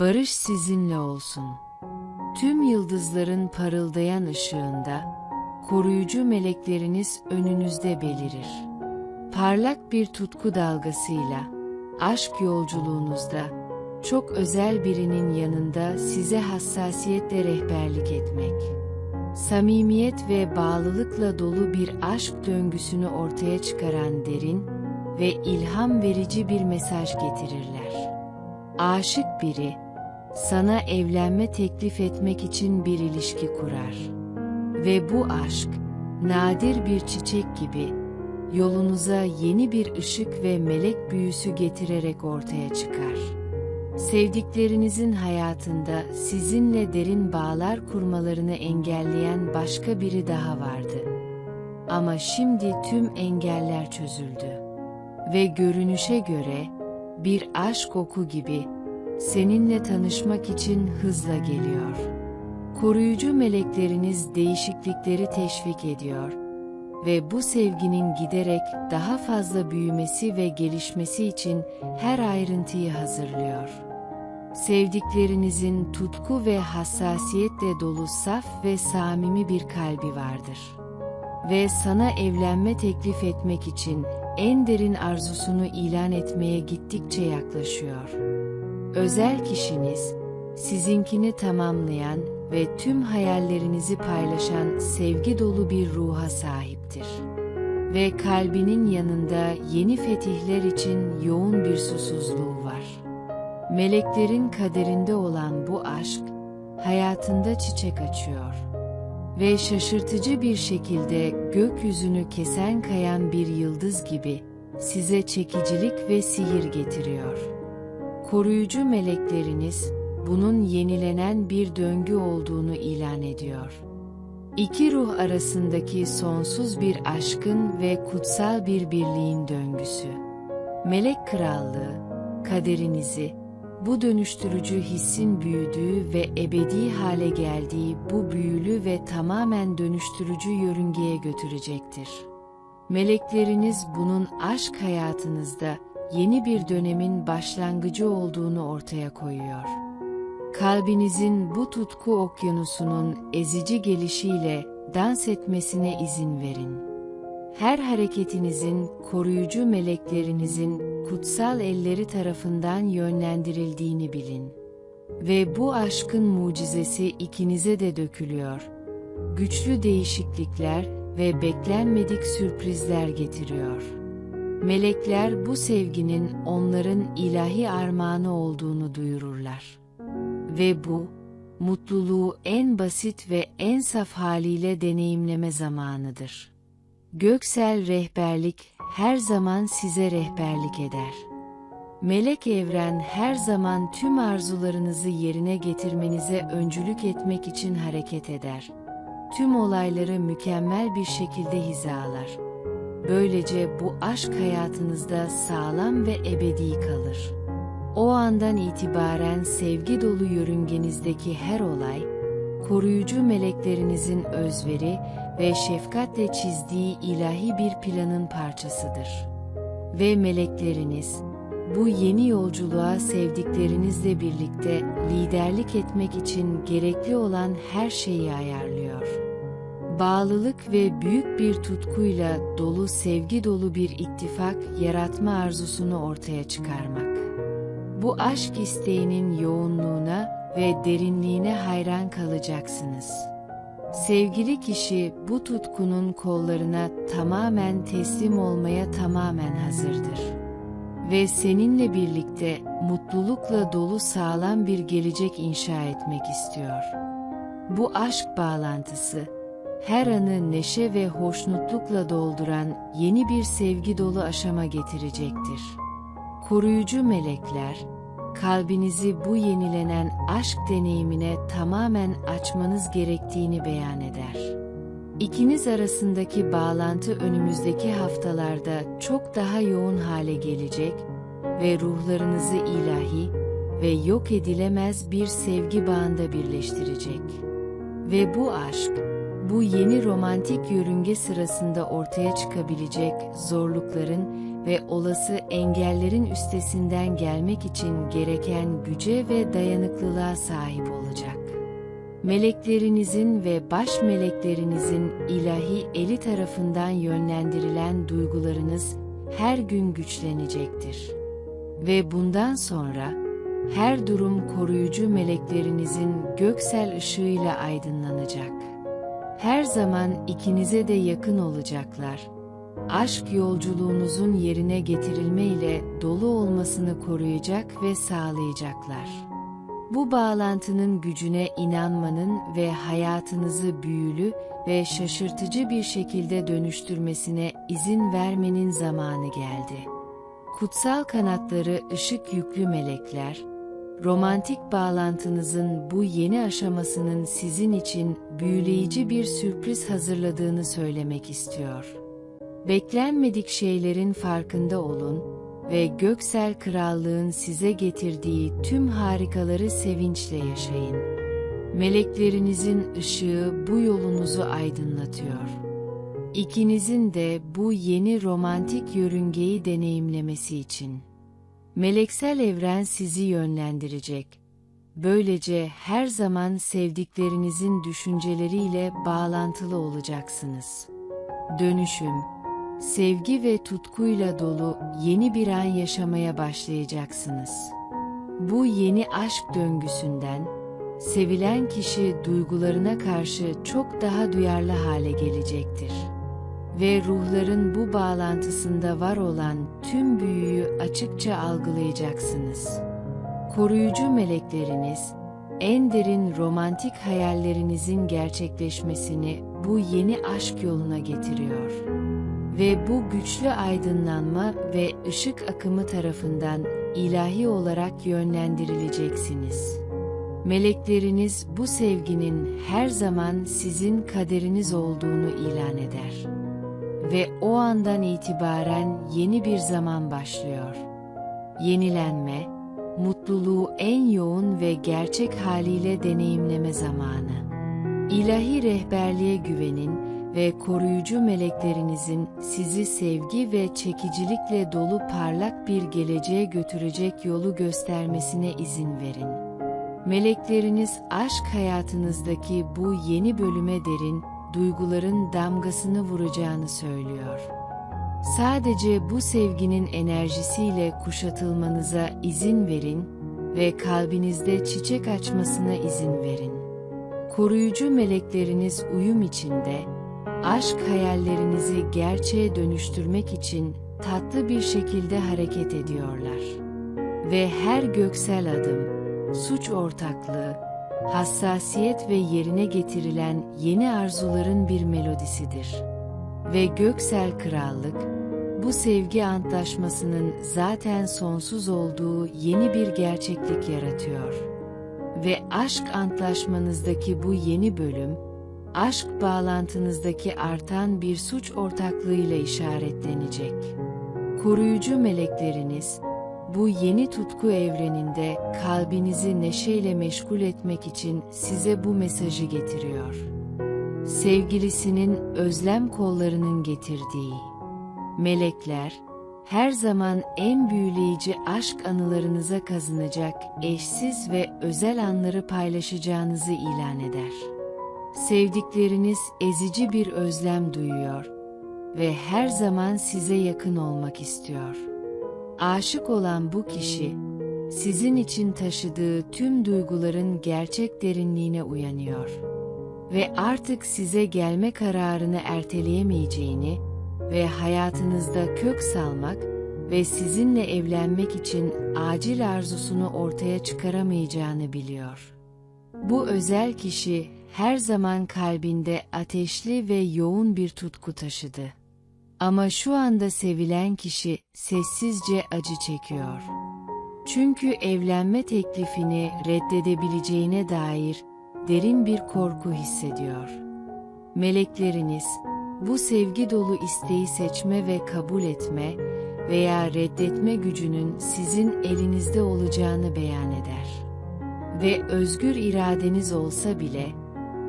Barış sizinle olsun. Tüm yıldızların parıldayan ışığında, koruyucu melekleriniz önünüzde belirir. Parlak bir tutku dalgasıyla, aşk yolculuğunuzda, çok özel birinin yanında size hassasiyetle rehberlik etmek. Samimiyet ve bağlılıkla dolu bir aşk döngüsünü ortaya çıkaran derin ve ilham verici bir mesaj getirirler. Aşık biri, sana evlenme teklif etmek için bir ilişki kurar. Ve bu aşk, nadir bir çiçek gibi, yolunuza yeni bir ışık ve melek büyüsü getirerek ortaya çıkar. Sevdiklerinizin hayatında sizinle derin bağlar kurmalarını engelleyen başka biri daha vardı. Ama şimdi tüm engeller çözüldü. Ve görünüşe göre, bir aşk oku gibi, seninle tanışmak için hızla geliyor. Koruyucu melekleriniz değişiklikleri teşvik ediyor ve bu sevginin giderek daha fazla büyümesi ve gelişmesi için her ayrıntıyı hazırlıyor. Sevdiklerinizin tutku ve hassasiyetle dolu saf ve samimi bir kalbi vardır. Ve sana evlenme teklif etmek için en derin arzusunu ilan etmeye gittikçe yaklaşıyor. Özel kişiniz, sizinkini tamamlayan ve tüm hayallerinizi paylaşan sevgi dolu bir ruha sahiptir. Ve kalbinin yanında yeni fetihler için yoğun bir susuzluğu var. Meleklerin kaderinde olan bu aşk, hayatında çiçek açıyor. Ve şaşırtıcı bir şekilde gökyüzünü kesen kayan bir yıldız gibi size çekicilik ve sihir getiriyor. Koruyucu melekleriniz bunun yenilenen bir döngü olduğunu ilan ediyor. İki ruh arasındaki sonsuz bir aşkın ve kutsal bir birliğin döngüsü. Melek krallığı, kaderinizi, bu dönüştürücü hissin büyüdüğü ve ebedi hale geldiği bu büyülü ve tamamen dönüştürücü yörüngeye götürecektir. Melekleriniz bunun aşk hayatınızda yeni bir dönemin başlangıcı olduğunu ortaya koyuyor. Kalbinizin bu tutku okyanusunun ezici gelişiyle dans etmesine izin verin. Her hareketinizin koruyucu meleklerinizin kutsal elleri tarafından yönlendirildiğini bilin. Ve bu aşkın mucizesi ikinize de dökülüyor. Güçlü değişiklikler ve beklenmedik sürprizler getiriyor. Melekler bu sevginin onların ilahi armağanı olduğunu duyururlar. Ve bu, mutluluğu en basit ve en saf haliyle deneyimleme zamanıdır. Göksel rehberlik her zaman size rehberlik eder. Melek evren her zaman tüm arzularınızı yerine getirmenize öncülük etmek için hareket eder. Tüm olayları mükemmel bir şekilde hizalar. Böylece bu aşk hayatınızda sağlam ve ebedi kalır. O andan itibaren sevgi dolu yörüngenizdeki her olay, koruyucu meleklerinizin özveri ve şefkatle çizdiği ilahi bir planın parçasıdır. Ve melekleriniz, bu yeni yolculuğa sevdiklerinizle birlikte liderlik etmek için gerekli olan her şeyi ayarlıyor. Bağlılık ve büyük bir tutkuyla dolu sevgi dolu bir ittifak yaratma arzusunu ortaya çıkarmak. Bu aşk isteğinin yoğunluğuna ve derinliğine hayran kalacaksınız. Sevgili kişi bu tutkunun kollarına tamamen teslim olmaya tamamen hazırdır. Ve seninle birlikte mutlulukla dolu sağlam bir gelecek inşa etmek istiyor. Bu aşk bağlantısı, her anı neşe ve hoşnutlukla dolduran yeni bir sevgi dolu aşama getirecektir. Koruyucu melekler, kalbinizi bu yenilenen aşk deneyimine tamamen açmanız gerektiğini beyan eder. İkiniz arasındaki bağlantı önümüzdeki haftalarda çok daha yoğun hale gelecek ve ruhlarınızı ilahi ve yok edilemez bir sevgi bağında birleştirecek. Ve bu aşk, bu yeni romantik yörünge sırasında ortaya çıkabilecek zorlukların ve olası engellerin üstesinden gelmek için gereken güce ve dayanıklılığa sahip olacak. Meleklerinizin ve baş meleklerinizin ilahi eli tarafından yönlendirilen duygularınız her gün güçlenecektir. Ve bundan sonra her durum koruyucu meleklerinizin göksel ışığıyla aydınlanacak. Her zaman ikinize de yakın olacaklar. Aşk yolculuğunuzun yerine getirilme ile dolu olmasını koruyacak ve sağlayacaklar. Bu bağlantının gücüne inanmanın ve hayatınızı büyülü ve şaşırtıcı bir şekilde dönüştürmesine izin vermenin zamanı geldi. Kutsal kanatları ışık yüklü melekler, romantik bağlantınızın bu yeni aşamasının sizin için büyüleyici bir sürpriz hazırladığını söylemek istiyor. Beklenmedik şeylerin farkında olun ve göksel krallığın size getirdiği tüm harikaları sevinçle yaşayın. Meleklerinizin ışığı bu yolunuzu aydınlatıyor. İkinizin de bu yeni romantik yörüngeyi deneyimlemesi için. Meleksel evren sizi yönlendirecek. Böylece her zaman sevdiklerinizin düşünceleriyle bağlantılı olacaksınız. Dönüşüm, sevgi ve tutkuyla dolu yeni bir an yaşamaya başlayacaksınız. Bu yeni aşk döngüsünden, sevilen kişi duygularına karşı çok daha duyarlı hale gelecektir. Ve ruhların bu bağlantısında var olan tüm büyüyü açıkça algılayacaksınız. Koruyucu melekleriniz, en derin romantik hayallerinizin gerçekleşmesini bu yeni aşk yoluna getiriyor. Ve bu güçlü aydınlanma ve ışık akımı tarafından ilahi olarak yönlendirileceksiniz. Melekleriniz bu sevginin her zaman sizin kaderiniz olduğunu ilan eder. Ve o andan itibaren yeni bir zaman başlıyor. Yenilenme, mutluluğu en yoğun ve gerçek haliyle deneyimleme zamanı. İlahi rehberliğe güvenin ve koruyucu meleklerinizin sizi sevgi ve çekicilikle dolu parlak bir geleceğe götürecek yolu göstermesine izin verin. Melekleriniz aşk hayatınızdaki bu yeni bölüme derin, duyguların damgasını vuracağını söylüyor. Sadece bu sevginin enerjisiyle kuşatılmanıza izin verin ve kalbinizde çiçek açmasına izin verin. Koruyucu melekleriniz uyum içinde, aşk hayallerinizi gerçeğe dönüştürmek için tatlı bir şekilde hareket ediyorlar. Ve her göksel adım, suç ortaklığı, hassasiyet ve yerine getirilen yeni arzuların bir melodisidir. Ve göksel krallık, bu sevgi antlaşmasının zaten sonsuz olduğu yeni bir gerçeklik yaratıyor. Ve aşk antlaşmanızdaki bu yeni bölüm, aşk bağlantınızdaki artan bir suç ortaklığıyla işaretlenecek. Koruyucu melekleriniz, bu yeni tutku evreninde kalbinizi neşeyle meşgul etmek için size bu mesajı getiriyor. Sevgilisinin özlem kollarının getirdiği. Melekler, her zaman en büyüleyici aşk anılarınıza kazanacak eşsiz ve özel anları paylaşacağınızı ilan eder. Sevdikleriniz ezici bir özlem duyuyor ve her zaman size yakın olmak istiyor. Aşık olan bu kişi, sizin için taşıdığı tüm duyguların gerçek derinliğine uyanıyor. Ve artık size gelme kararını erteleyemeyeceğini ve hayatınızda kök salmak ve sizinle evlenmek için acil arzusunu ortaya çıkaramayacağını biliyor. Bu özel kişi her zaman kalbinde ateşli ve yoğun bir tutku taşıdı. Ama şu anda sevilen kişi sessizce acı çekiyor. Çünkü evlenme teklifini reddedebileceğine dair derin bir korku hissediyor. Melekleriniz, bu sevgi dolu isteği seçme ve kabul etme veya reddetme gücünün sizin elinizde olacağını beyan eder. Ve özgür iradeniz olsa bile,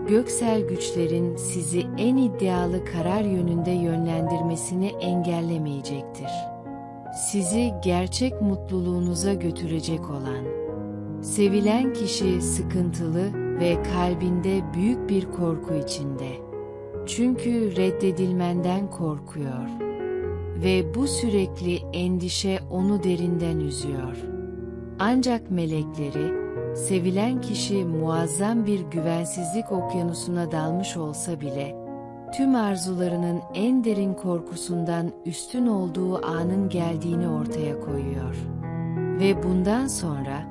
göksel güçlerin sizi en iddialı karar yönünde yönlendirmesini engellemeyecektir. Sizi gerçek mutluluğunuza götürecek olan, sevilen kişi sıkıntılı ve kalbinde büyük bir korku içinde. Çünkü reddedilmenden korkuyor. Ve bu sürekli endişe onu derinden üzüyor. Ancak melekleri, sevilen kişi muazzam bir güvensizlik okyanusuna dalmış olsa bile, tüm arzularının en derin korkusundan üstün olduğu anın geldiğini ortaya koyuyor. Ve bundan sonra,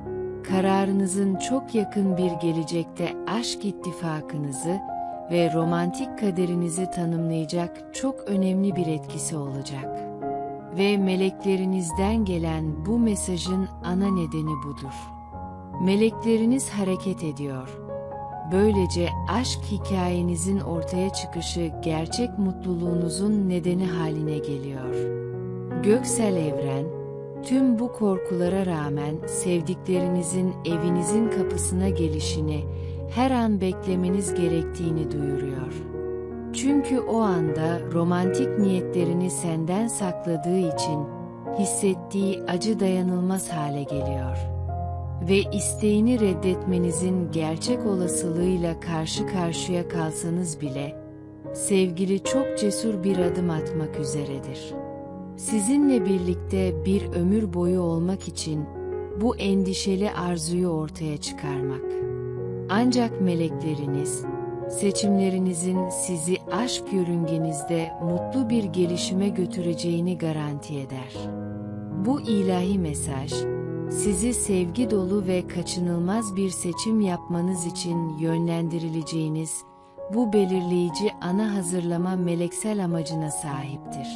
kararınızın çok yakın bir gelecekte aşk ittifakınızı ve romantik kaderinizi tanımlayacak çok önemli bir etkisi olacak. Ve meleklerinizden gelen bu mesajın ana nedeni budur. Melekleriniz hareket ediyor. Böylece aşk hikayenizin ortaya çıkışı gerçek mutluluğunuzun nedeni haline geliyor. Göksel evren, tüm bu korkulara rağmen sevdiklerinizin evinizin kapısına gelişini her an beklemeniz gerektiğini duyuruyor. Çünkü o anda romantik niyetlerini senden sakladığı için hissettiği acı dayanılmaz hale geliyor. Ve isteğini reddetmenizin gerçek olasılığıyla karşı karşıya kalsanız bile, sevgili çok cesur bir adım atmak üzeredir. Sizinle birlikte bir ömür boyu olmak için bu endişeli arzuyu ortaya çıkarmak. Ancak melekleriniz, seçimlerinizin sizi aşk yörüngenizde mutlu bir gelişime götüreceğini garanti eder. Bu ilahi mesaj, sizi sevgi dolu ve kaçınılmaz bir seçim yapmanız için yönlendirileceğiniz, bu belirleyici ana hazırlama meleksel amacına sahiptir.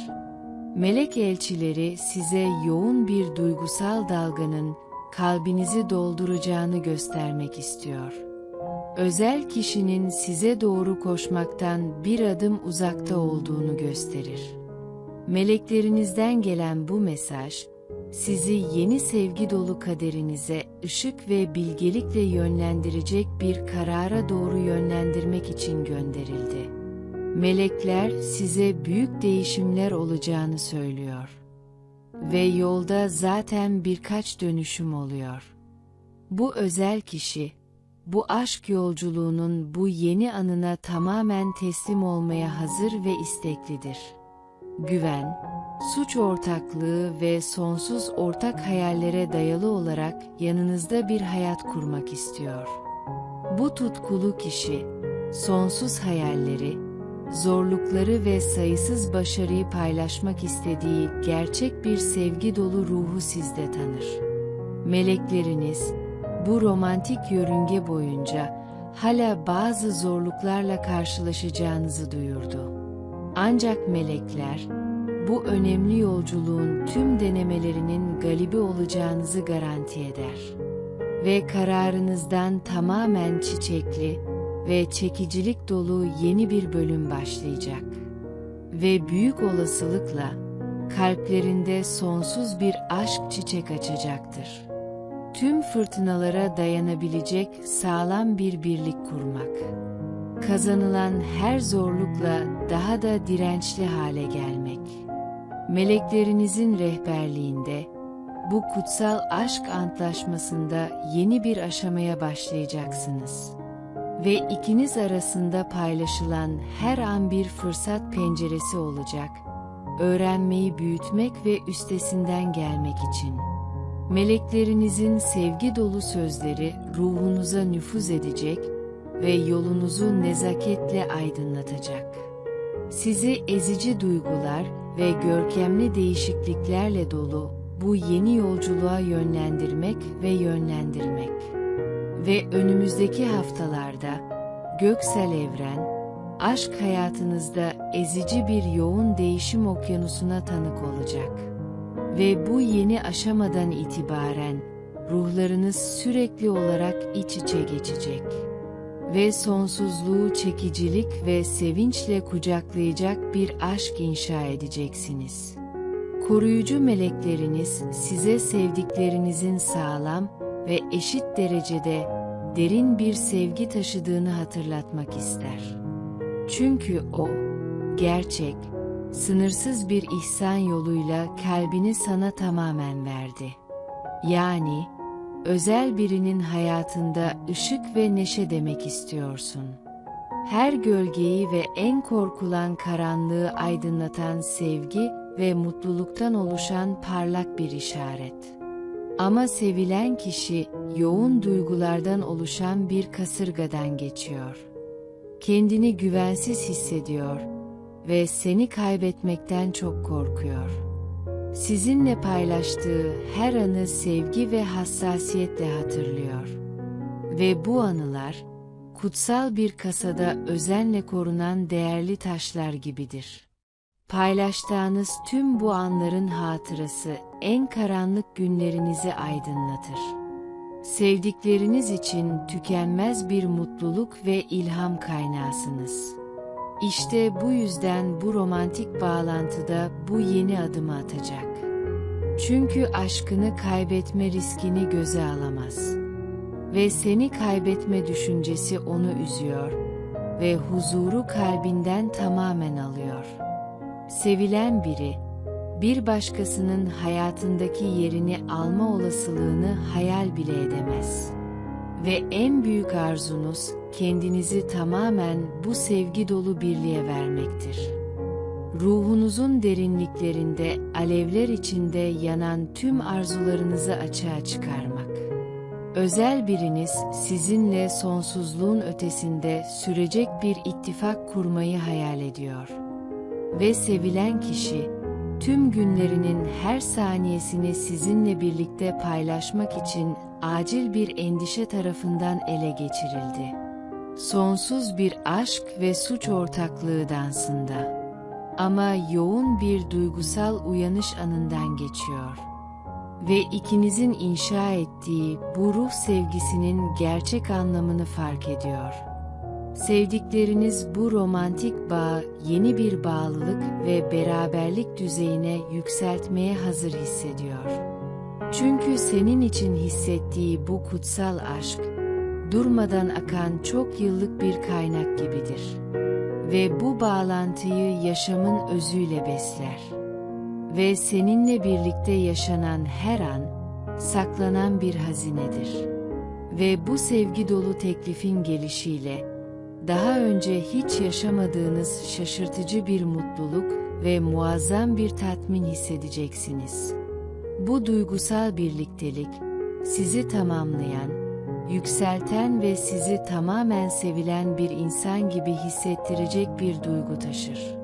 Melek elçileri size yoğun bir duygusal dalganın kalbinizi dolduracağını göstermek istiyor. Özel kişinin size doğru koşmaktan bir adım uzakta olduğunu gösterir. Meleklerinizden gelen bu mesaj, sizi yeni sevgi dolu kaderinize ışık ve bilgelikle yönlendirecek bir karara doğru yönlendirmek için gönderildi. Melekler size büyük değişimler olacağını söylüyor. Ve yolda zaten birkaç dönüşüm oluyor. Bu özel kişi, bu aşk yolculuğunun bu yeni anına tamamen teslim olmaya hazır ve isteklidir. Güven, suç ortaklığı ve sonsuz ortak hayallere dayalı olarak yanınızda bir hayat kurmak istiyor. Bu tutkulu kişi, sonsuz hayalleri, zorlukları ve sayısız başarıyı paylaşmak istediği gerçek bir sevgi dolu ruhu sizde tanır. Melekleriniz, bu romantik yörünge boyunca hala bazı zorluklarla karşılaşacağınızı duyurdu. Ancak melekler, bu önemli yolculuğun tüm denemelerinin galibi olacağınızı garanti eder. Ve kararınızdan tamamen çiçekli ve çekicilik dolu yeni bir bölüm başlayacak. Ve büyük olasılıkla kalplerinde sonsuz bir aşk çiçek açacaktır. Tüm fırtınalara dayanabilecek sağlam bir birlik kurmak. Kazanılan her zorlukla daha da dirençli hale gelmek meleklerinizin rehberliğinde, bu kutsal aşk antlaşmasında yeni bir aşamaya başlayacaksınız. Ve ikiniz arasında paylaşılan her an bir fırsat penceresi olacak, öğrenmeyi büyütmek ve üstesinden gelmek için. Meleklerinizin sevgi dolu sözleri ruhunuza nüfuz edecek ve yolunuzu nezaketle aydınlatacak. Sizi ezici duygular ve görkemli değişikliklerle dolu bu yeni yolculuğa yönlendirmek ve yönlendirmek. Ve önümüzdeki haftalarda göksel evren, aşk hayatınızda ezici bir yoğun değişim okyanusuna tanık olacak. Ve bu yeni aşamadan itibaren ruhlarınız sürekli olarak iç içe geçecek ve sonsuzluğu çekicilik ve sevinçle kucaklayacak bir aşk inşa edeceksiniz. Koruyucu melekleriniz size sevdiklerinizin sağlam ve eşit derecede derin bir sevgi taşıdığını hatırlatmak ister. Çünkü o, gerçek, sınırsız bir ihsan yoluyla kalbini sana tamamen verdi. Yani, özel birinin hayatında ışık ve neşe demek istiyorsun. Her gölgeyi ve en korkulan karanlığı aydınlatan sevgi ve mutluluktan oluşan parlak bir işaret. Ama sevilen kişi yoğun duygulardan oluşan bir kasırgadan geçiyor. Kendini güvensiz hissediyor ve seni kaybetmekten çok korkuyor. Sizinle paylaştığı her anı sevgi ve hassasiyetle hatırlıyor. Ve bu anılar, kutsal bir kasada özenle korunan değerli taşlar gibidir. Paylaştığınız tüm bu anların hatırası en karanlık günlerinizi aydınlatır. Sevdikleriniz için tükenmez bir mutluluk ve ilham kaynağısınız. İşte bu yüzden bu romantik bağlantıda bu yeni adımı atacak. Çünkü aşkını kaybetme riskini göze alamaz. Ve seni kaybetme düşüncesi onu üzüyor ve huzuru kalbinden tamamen alıyor. Sevilen biri, bir başkasının hayatındaki yerini alma olasılığını hayal bile edemez. Ve en büyük arzunuz, kendinizi tamamen bu sevgi dolu birliğe vermektir. Ruhunuzun derinliklerinde alevler içinde yanan tüm arzularınızı açığa çıkarmak. Özel biriniz sizinle sonsuzluğun ötesinde sürecek bir ittifak kurmayı hayal ediyor. Ve sevilen kişi, tüm günlerinin her saniyesini sizinle birlikte paylaşmak için acil bir endişe tarafından ele geçirildi. Sonsuz bir aşk ve suç ortaklığı dansında. Ama yoğun bir duygusal uyanış anından geçiyor. Ve ikinizin inşa ettiği bu ruh sevgisinin gerçek anlamını fark ediyor. Sevdikleriniz bu romantik bağı yeni bir bağlılık ve beraberlik düzeyine yükseltmeye hazır hissediyor. Çünkü senin için hissettiği bu kutsal aşk, durmadan akan çok yıllık bir kaynak gibidir. Ve bu bağlantıyı yaşamın özüyle besler. Ve seninle birlikte yaşanan her an, saklanan bir hazinedir. Ve bu sevgi dolu teklifin gelişiyle, daha önce hiç yaşamadığınız şaşırtıcı bir mutluluk ve muazzam bir tatmin hissedeceksiniz. Bu duygusal birliktelik, sizi tamamlayan, yükselten ve sizi tamamen sevilen bir insan gibi hissettirecek bir duygu taşır.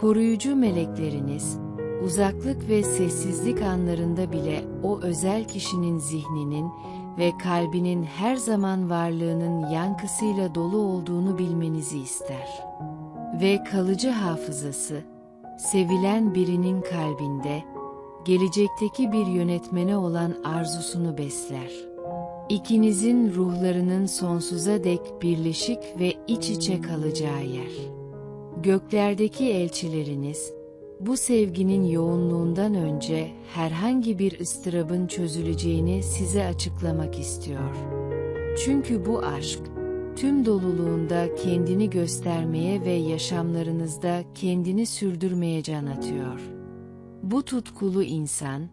Koruyucu melekleriniz, uzaklık ve sessizlik anlarında bile o özel kişinin zihninin ve kalbinin her zaman varlığının yankısıyla dolu olduğunu bilmenizi ister. Ve kalıcı hafızası, sevilen birinin kalbinde, gelecekteki bir yönetmene olan arzusunu besler. İkinizin ruhlarının sonsuza dek birleşik ve iç içe kalacağı yer. Göklerdeki elçileriniz, bu sevginin yoğunluğundan önce herhangi bir ıstırabın çözüleceğini size açıklamak istiyor. Çünkü bu aşk, tüm doluluğunda kendini göstermeye ve yaşamlarınızda kendini sürdürmeye can atıyor. Bu tutkulu insan,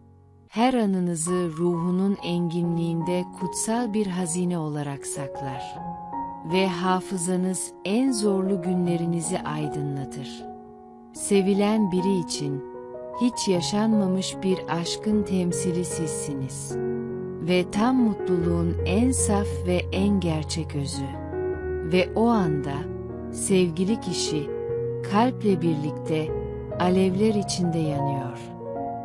her anınızı ruhunun enginliğinde kutsal bir hazine olarak saklar. Ve hafızanız en zorlu günlerinizi aydınlatır. Sevilen biri için, hiç yaşanmamış bir aşkın temsili sizsiniz. Ve tam mutluluğun en saf ve en gerçek özü. Ve o anda, sevgili kişi, kalple birlikte, alevler içinde yanıyor.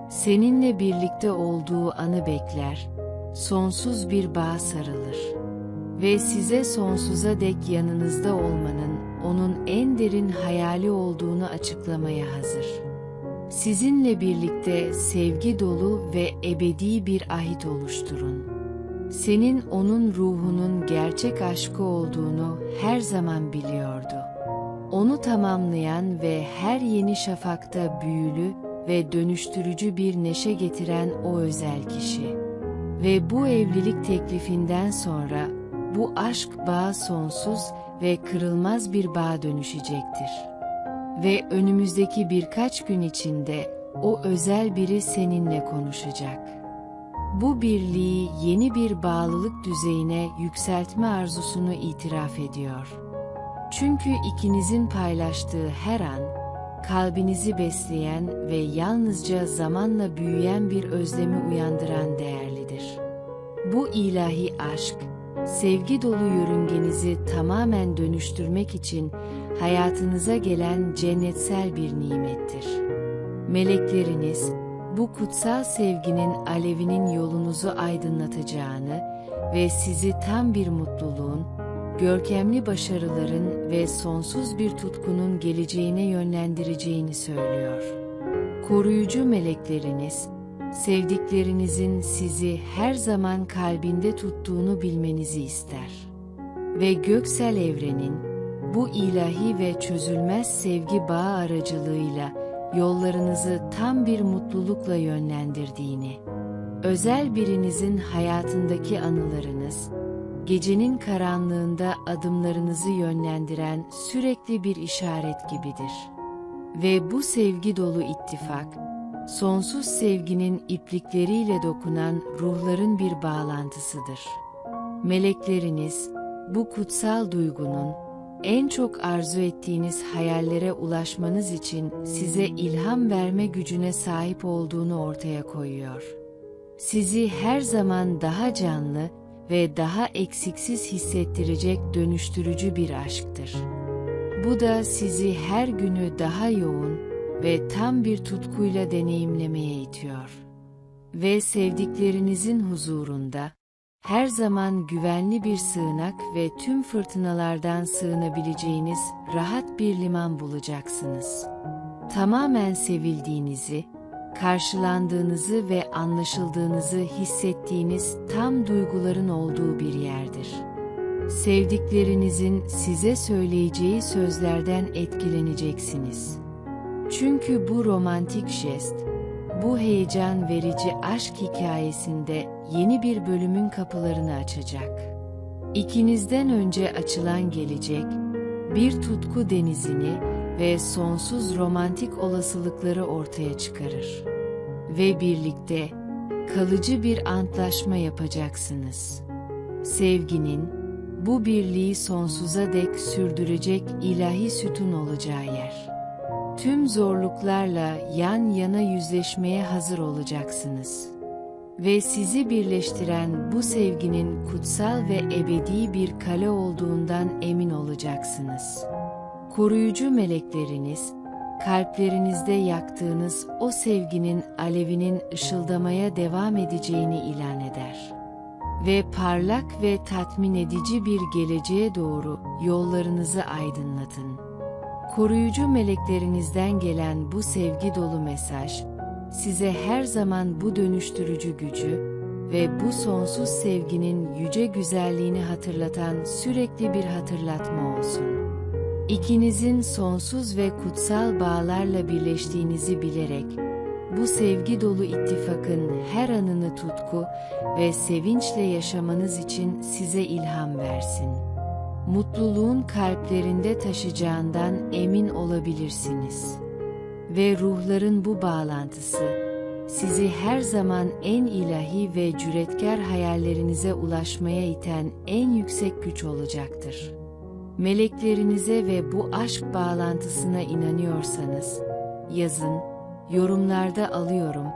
Seninle birlikte olduğu anı bekler, sonsuz bir bağ sarılır. Ve size sonsuza dek yanınızda olmanın, onun en derin hayali olduğunu açıklamaya hazır. Sizinle birlikte sevgi dolu ve ebedi bir ahit oluşturun. Senin onun ruhunun gerçek aşkı olduğunu her zaman biliyordu. Onu tamamlayan ve her yeni şafakta büyülü ve dönüştürücü bir neşe getiren o özel kişi. Ve bu evlilik teklifinden sonra bu aşk bağı sonsuz ve kırılmaz bir bağa dönüşecektir. Ve önümüzdeki birkaç gün içinde o özel biri seninle konuşacak. Bu birliği yeni bir bağlılık düzeyine yükseltme arzusunu itiraf ediyor. Çünkü ikinizin paylaştığı her an, kalbinizi besleyen ve yalnızca zamanla büyüyen bir özlemi uyandıran değerlidir. Bu ilahi aşk, sevgi dolu yörüngenizi tamamen dönüştürmek için hayatınıza gelen cennetsel bir nimettir. Melekleriniz, bu kutsal sevginin alevinin yolunuzu aydınlatacağını ve sizi tam bir mutluluğun, görkemli başarıların ve sonsuz bir tutkunun geleceğine yönlendireceğini söylüyor. Koruyucu melekleriniz, sevdiklerinizin sizi her zaman kalbinde tuttuğunu bilmenizi ister. Ve göksel evrenin, bu ilahi ve çözülmez sevgi bağı aracılığıyla yollarınızı tam bir mutlulukla yönlendirdiğini, özel birinizin hayatındaki anılarınız, gecenin karanlığında adımlarınızı yönlendiren sürekli bir işaret gibidir. Ve bu sevgi dolu ittifak, sonsuz sevginin iplikleriyle dokunan ruhların bir bağlantısıdır. Melekleriniz, bu kutsal duygunun, en çok arzu ettiğiniz hayallere ulaşmanız için size ilham verme gücüne sahip olduğunu ortaya koyuyor. Sizi her zaman daha canlı ve daha eksiksiz hissettirecek dönüştürücü bir aşktır. Bu da sizi her günü daha yoğun ve tam bir tutkuyla deneyimlemeye itiyor. Ve sevdiklerinizin huzurunda, her zaman güvenli bir sığınak ve tüm fırtınalardan sığınabileceğiniz rahat bir liman bulacaksınız. Tamamen sevildiğinizi, karşılandığınızı ve anlaşıldığınızı hissettiğiniz tam duyguların olduğu bir yerdir. Sevdiklerinizin size söyleyeceği sözlerden etkileneceksiniz. Çünkü bu romantik jest, bu heyecan verici aşk hikayesinde yeni bir bölümün kapılarını açacak. İkinizden önce açılan gelecek, bir tutku denizini ve sonsuz romantik olasılıkları ortaya çıkarır. Ve birlikte kalıcı bir antlaşma yapacaksınız. Sevginin, bu birliği sonsuza dek sürdürecek ilahi sütun olacağı yer. Tüm zorluklarla yan yana yüzleşmeye hazır olacaksınız. Ve sizi birleştiren bu sevginin kutsal ve ebedi bir kale olduğundan emin olacaksınız. Koruyucu melekleriniz, kalplerinizde yaktığınız o sevginin alevinin ışıldamaya devam edeceğini ilan eder. Ve parlak ve tatmin edici bir geleceğe doğru yollarınızı aydınlatın. Koruyucu meleklerinizden gelen bu sevgi dolu mesaj, size her zaman bu dönüştürücü gücü ve bu sonsuz sevginin yüce güzelliğini hatırlatan sürekli bir hatırlatma olsun. İkinizin sonsuz ve kutsal bağlarla birleştiğinizi bilerek, bu sevgi dolu ittifakın her anını tutku ve sevinçle yaşamanız için size ilham versin. Mutluluğun kalplerinde taşıyacağından emin olabilirsiniz. Ve ruhların bu bağlantısı, sizi her zaman en ilahi ve cüretkar hayallerinize ulaşmaya iten en yüksek güç olacaktır. Meleklerinize ve bu aşk bağlantısına inanıyorsanız, yazın, yorumlarda alıyorum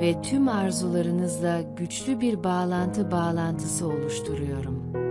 ve tüm arzularınızla güçlü bir bağlantı bağlantısı oluşturuyorum.